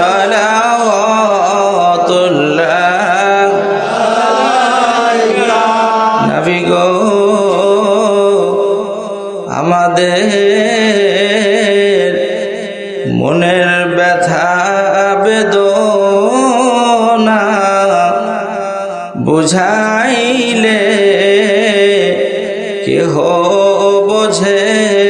صلوات الله নবী মনের ব্যথা বুঝাইলে কেহ বোঝে?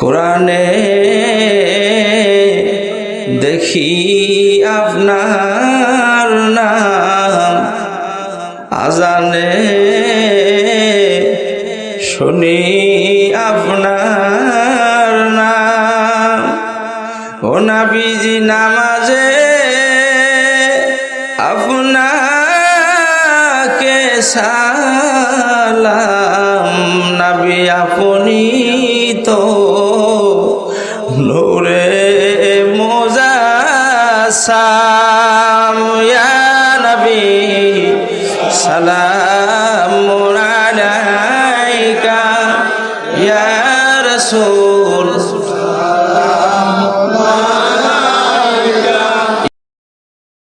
কোরআনে দেখি আপনার নাম আজানে শুনি আপনার নাবিজি নামাজে আপনাকে সালাম। নাবি আপনি তো নূরে মোজা সাম ইয়া নবী সালাম আলাইকা। ইয়া রাসূল